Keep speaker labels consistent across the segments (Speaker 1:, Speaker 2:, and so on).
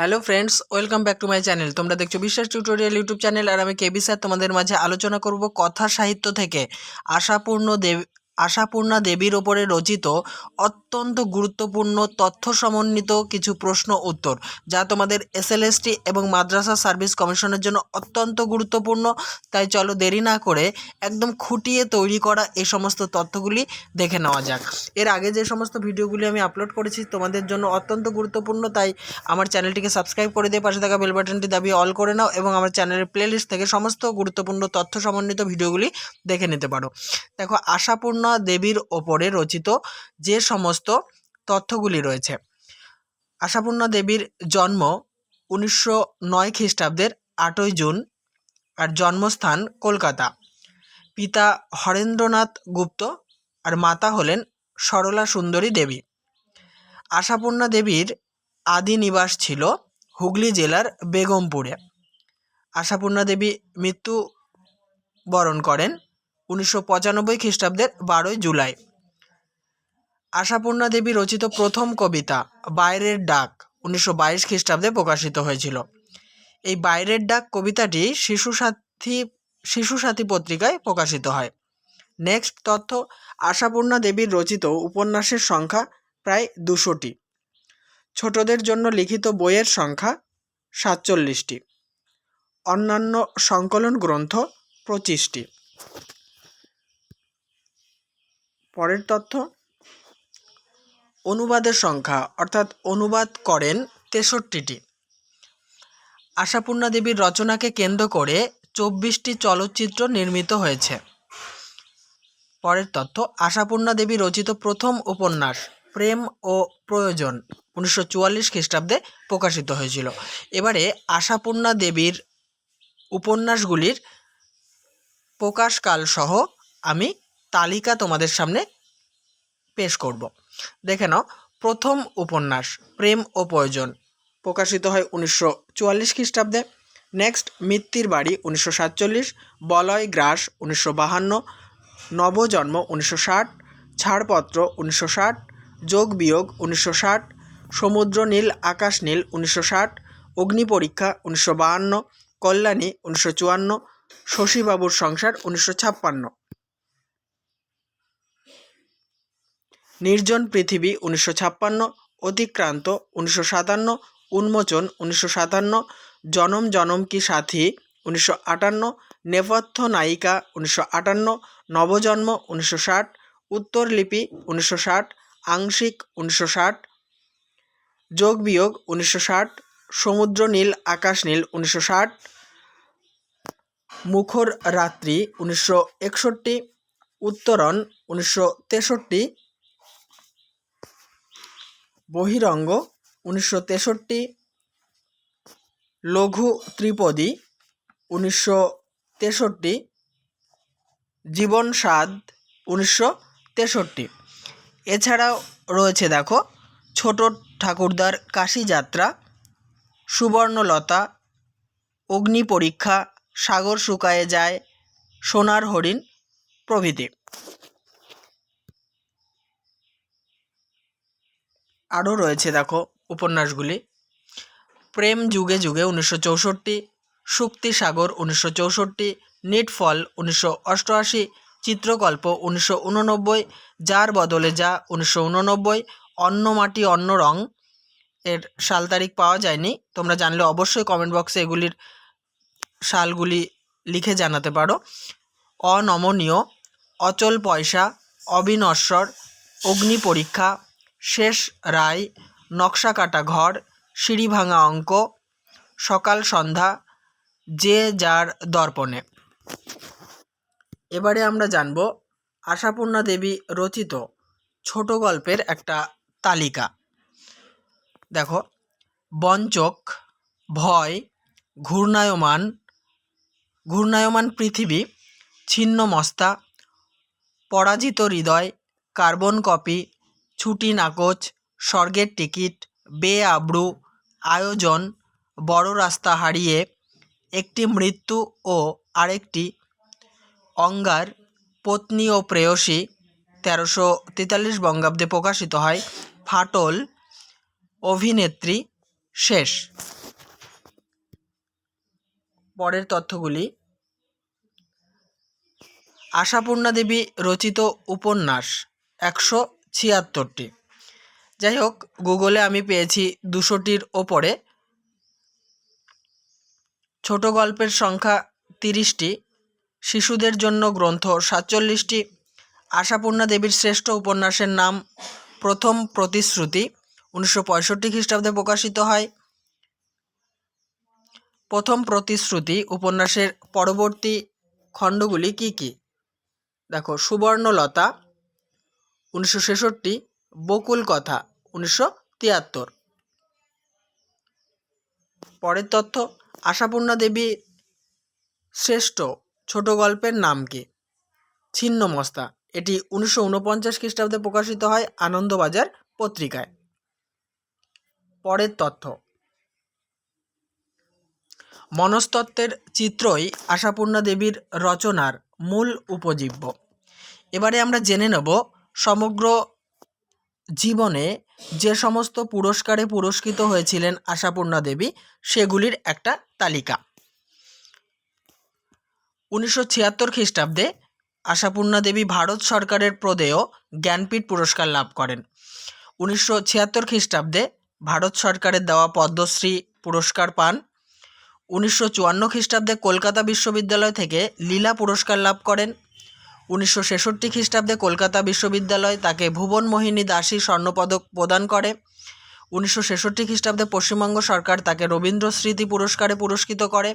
Speaker 1: Hello friends welcome back to my channel তোমরা দেখছ বিশ্বাস টিউটোরিয়াল ইউটিউব চ্যানেল আর আমি কেবি স্যার তোমাদের মাঝে আলোচনা করব কথা সাহিত্য থেকে। আশাপূর্ণ দেব আশাপূর্ণা দেবীর ওপরে রচিত অত্যন্ত গুরুত্বপূর্ণ তথ্য সমন্বিত কিছু প্রশ্ন উত্তর, যা তোমাদের এসএলএসটি এবং মাদ্রাসা সার্ভিস কমিশনের জন্য অত্যন্ত গুরুত্বপূর্ণ। তাই চলো দেরি না করে একদম খুঁটিয়ে তৈরি করা এই সমস্ত তথ্যগুলি দেখে নেওয়া যাক। এর আগে যে সমস্ত ভিডিওগুলি আমি আপলোড করেছি, তোমাদের জন্য অত্যন্ত গুরুত্বপূর্ণ। তাই আমার চ্যানেলটিকে সাবস্ক্রাইব করে দিয়ে পাশে থাকা বেল বাটনটি দাবিয়ে অল করে নাও এবং আমার চ্যানেলের প্লেলিস্ট থেকে সমস্ত গুরুত্বপূর্ণ তথ্য সমন্বিত ভিডিওগুলি দেখে নিতে পারো। দেখো, আশাপূর্ণা দেবীর ওপরে রচিত যে সমস্ত তথ্যগুলি রয়েছে। আশাপূর্ণা দেবীর জন্ম উনিশশো নয় খ্রিস্টাব্দের আটই জুন আর জন্মস্থান কলকাতা। পিতা হরেন্দ্রনাথ গুপ্ত আর মাতা হলেন সরলা সুন্দরী দেবী। আশাপূর্ণা দেবীর আদি নিবাস ছিল হুগলি জেলার বেগমপুরে। আশাপূর্ণা দেবী মৃত্যু বরণ করেন উনিশশো পঁচানব্বই খ্রিস্টাব্দের বারোই জুলাই। আশাপূর্ণা দেবী রচিত প্রথম কবিতা, বাইরের ডাক, উনিশশো বাইশ খ্রিস্টাব্দে প্রকাশিত হয়েছিল। এই বাইরের ডাক কবিতাটি শিশু সাথী শিশু সাথী পত্রিকায় প্রকাশিত হয়। নেক্সট তথ্য, আশাপূর্ণা দেবীর রচিত উপন্যাসের সংখ্যা প্রায় দুশোটি। ছোটদের জন্য লিখিত বইয়ের সংখ্যা সাতচল্লিশটি। অন্যান্য সংকলন গ্রন্থ পঁচিশটি। পরের তথ্য। অনুবাদের সংখ্যা, অর্থাৎ অনুবাদ করেন তেষট্টিটি। আশাপূর্ণা দেবীর রচনাকে কেন্দ্র করে চব্বিশটি চলচ্চিত্র নির্মিত হয়েছে। পরের তথ্য, আশাপূর্ণা দেবী রচিত প্রথম উপন্যাস, প্রেম ও প্রয়োজন, উনিশশো চুয়াল্লিশ খ্রিস্টাব্দে প্রকাশিত হয়েছিল। এবারে আশাপূর্ণা দেবীর উপন্যাসগুলির প্রকাশকাল সহ আমি তালিকা তোমাদের সামনে পেশ করব। দেখে নাও, প্রথম উপন্যাস, প্রেম ও প্রয়োজন, প্রকাশিত হয় উনিশশো চুয়াল্লিশ খ্রিস্টাব্দে। নেক্সট মিত্তির বাড়ি, উনিশশো সাতচল্লিশ। বলয় গ্রাস, উনিশশো বাহান্ন। নবজন্ম, উনিশশো ষাট। ছাড়পত্র, উনিশশো ষাট। যোগ বিয়োগ, উনিশশো ষাট। সমুদ্র নীল, আকাশ নীল, উনিশশো ষাট। অগ্নি পরীক্ষা, উনিশশো বাহান্ন। কল্যাণী, উনিশশো চুয়ান্ন। শশীবাবুর সংসার, উনিশশো ছাপ্পান্ন। নির্জন পৃথিবী উনিশশো ছাপ্পান্ন, অতিক্রান্ত উনিশশো সাতান্ন, উন্মোচন উনিশশো সাতান্ন, জনম জনম কি সাথী উনিশশো আটান্ন, নেপথ্য নায়িকা উনিশশো আটান্ন, নবজন্ম উনিশশো ষাট, উত্তরলিপি উনিশশো ষাট, আংশিক উনিশশো ষাট যোগ বিয়োগ উনিশশো ষাট সমুদ্র নীল আকাশ নীল উনিশশো ষাট, মুখর রাত্রি উনিশশো একষট্টি, উত্তরণ উনিশশো তেষট্টি বহিরঙ্গ, উনিশশো তেষট্টি, লঘু ত্রিপদী, উনিশশো তেষট্টি জীবন স্বাদ উনিশশো তেষট্টি। এছাড়াও রয়েছে দেখো, ছোট ঠাকুরদার কাশি যাত্রা সুবর্ণলতা অগ্নি পরীক্ষা সাগর শুকায়ে যায়, সোনার হরিণ প্রভৃতি। আরও রয়েছে দেখো উপন্যাসগুলি। প্রেম যুগে যুগে উনিশশো চৌষট্টি, শুক্তি সাগর উনিশশো চৌষট্টি, নিটফল উনিশশো অষ্টআশি, চিত্রকল্প উনিশশো উননব্বই, যার বদলে যা উনিশশো উননব্বই, অন্য মাটি, অন্য রং এর সাল তারিখ পাওয়া যায়নি। তোমরা জানলে অবশ্যই কমেন্ট বক্সে এগুলির সালগুলি লিখে জানাতে পারো। অনমনীয়, অচল পয়সা, অবিনশ্বর, অগ্নি পরীক্ষা শেষ রায়, নকশা কাটা ঘর, সিঁড়ি ভাঙা অঙ্ক, সকাল সন্ধ্যা, যে যার দর্পণে। এবারে আমরা জানব আশাপূর্ণা দেবী রচিত ছোট গল্পের একটা তালিকা। দেখো বঞ্চক ভয়, ঘূর্ণায়মান ঘূর্ণায়মান পৃথিবী ছিন্ন মস্তা পরাজিত হৃদয়, কার্বন কপি ছুটি, নাকচ, স্বর্গের টিকিট বে আব্রু আয়োজন, বড় রাস্তা হারিয়ে, একটি মৃত্যু ও আরেকটি অঙ্গার, পত্নী ও প্রেয়সী, তেরোশো তেতাল্লিশ বঙ্গাব্দে প্রকাশিত হয় ফাটল, অভিনেত্রী, শেষ। পরের তথ্যগুলি। আশাপূর্ণা দেবী রচিত উপন্যাস, একশো ছিয়াত্তরটি। যাই হোক গুগলে আমি পেয়েছি দুশোটির ওপরে। ছোট গল্পের সংখ্যা তিরিশটি, শিশুদের জন্য গ্রন্থ সাতচল্লিশটি, আশাপূর্ণা দেবীর শ্রেষ্ঠ উপন্যাসের নাম প্রথম প্রতিশ্রুতি, উনিশশো পঁয়ষট্টি খ্রিস্টাব্দে প্রকাশিত হয়। প্রথম প্রতিশ্রুতি উপন্যাসের পরবর্তী খণ্ডগুলি কি কি? দেখো, সুবর্ণলতা উনিশশো ছেষট্টি বকুল কথা, উনিশশো তিয়াত্তর। পরের তথ্য, আশাপূর্ণা দেবী শ্রেষ্ঠ, ছোট গল্পের নাম কি? ছিন্নমস্তা, এটি উনিশশো উনপঞ্চাশ খ্রিস্টাব্দে প্রকাশিত হয় আনন্দবাজার পত্রিকায়। পরের তথ্য, মনস্তত্ত্বের চিত্রই আশাপূর্ণা দেবীর রচনার মূল উপজীব্য। এবারে আমরা জেনে নেব সমগ্র জীবনে যে সমস্ত পুরস্কারে পুরস্কৃত হয়েছিলেন আশাপূর্ণা দেবী, সেগুলির একটা তালিকা। উনিশশো ছিয়াত্তর খ্রিস্টাব্দে আশাপূর্ণা দেবী ভারত সরকারের প্রদেয় জ্ঞানপীঠ পুরস্কার লাভ করেন। উনিশশো ছিয়াত্তর খ্রিস্টাব্দে ভারত সরকারের দেওয়া পদ্মশ্রী পুরস্কার পান। উনিশশো চুয়ান্ন খ্রিস্টাব্দে কলকাতা বিশ্ববিদ্যালয় থেকে লীলা পুরস্কার লাভ করেন। উনিশশো ছেষট্টি খ্রিস্টাব্দে কলকাতা বিশ্ববিদ্যালয় তাকে ভুবন মোহিনী দাসী স্বর্ণপদক প্রদান করে। উনিশশো ছেষট্টি খ্রিস্টাব্দে পশ্চিমবঙ্গ সরকার তাকে রবীন্দ্র স্মৃতি পুরস্কারে পুরস্কৃত করে।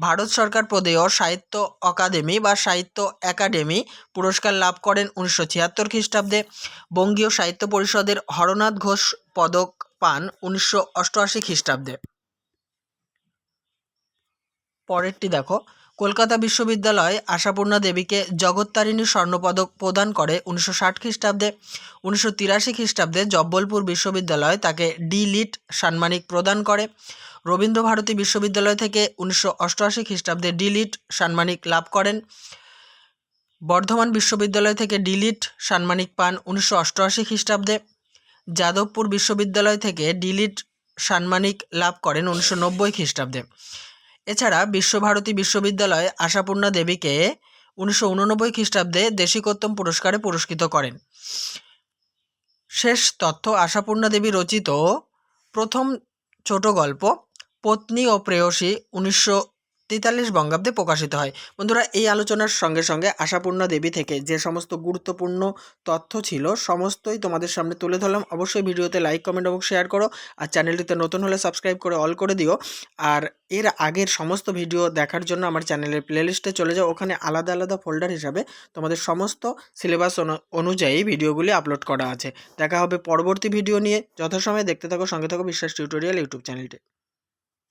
Speaker 1: ভারত সরকার প্রদেয় সাহিত্য অকাদেমি বা সাহিত্য একাডেমি পুরস্কার লাভ করেন উনিশশো ছিয়াত্তর খ্রিস্টাব্দে। বঙ্গীয় সাহিত্য পরিষদের হরনাথ ঘোষ পদক পান উনিশশো অষ্টআশি খ্রিস্টাব্দে। পরেরটি দেখো। কলকাতা বিশ্ববিদ্যালয় আশাপূর্ণা দেবীকে জগত্তারিণী স্বর্ণপদক প্রদান করে উনিশশো ষাট খ্রিস্টাব্দে, উনিশশো তিরাশি খ্রিস্টাব্দে জব্বলপুর বিশ্ববিদ্যালয় তাকে ডি লিট সাম্মানিক প্রদান করে। রবীন্দ্রভারতী বিশ্ববিদ্যালয় থেকে উনিশশো অষ্টআশি খ্রিস্টাব্দে ডি লিট সাম্মানিক লাভ করেন। বর্ধমান বিশ্ববিদ্যালয় থেকে ডিলিট সাম্মানিক পান উনিশশো অষ্টআশি খ্রিস্টাব্দে। যাদবপুর বিশ্ববিদ্যালয় থেকে ডিলিট সাম্মানিক লাভ করেন উনিশশো নব্বই খ্রিস্টাব্দে। এছাড়া বিশ্বভারতী বিশ্ববিদ্যালয় আশাপূর্ণা দেবীকে উনিশশো উননব্বই খ্রিস্টাব্দে দেশিকোত্তম পুরস্কারে পুরস্কৃত করেন। শেষ তথ্য, আশাপূর্ণা দেবী রচিত প্রথম ছোট গল্প, পত্নী ও প্রেয়সী উনিশশো তেতাল্লিশ বঙ্গাব্দে প্রকাশিত হয়। বন্ধুরা, এই আলোচনার সঙ্গে সঙ্গে আশাপূর্ণা দেবী থেকে যে সমস্ত গুরুত্বপূর্ণ তথ্য ছিল, সমস্তই তোমাদের সামনে তুলে ধরলাম। অবশ্যই ভিডিওতে লাইক কমেন্ট এবং শেয়ার করো আর চ্যানেলটিতে নতুন হলে সাবস্ক্রাইব করে অল করে দিও। আর এর আগের সমস্ত ভিডিও দেখার জন্য আমার চ্যানেলের প্লেলিস্টে চলে যাও। ওখানে আলাদা আলাদা ফোল্ডার হিসাবে তোমাদের সমস্ত সিলেবাস অনুযায়ী ভিডিওগুলি আপলোড করা আছে। দেখা হবে পরবর্তী ভিডিও নিয়ে। যথাসময়ে দেখতে থাকো, সঙ্গে থাকো বিশ্বাস টিউটোরিয়াল ইউটিউব চ্যানেলটি।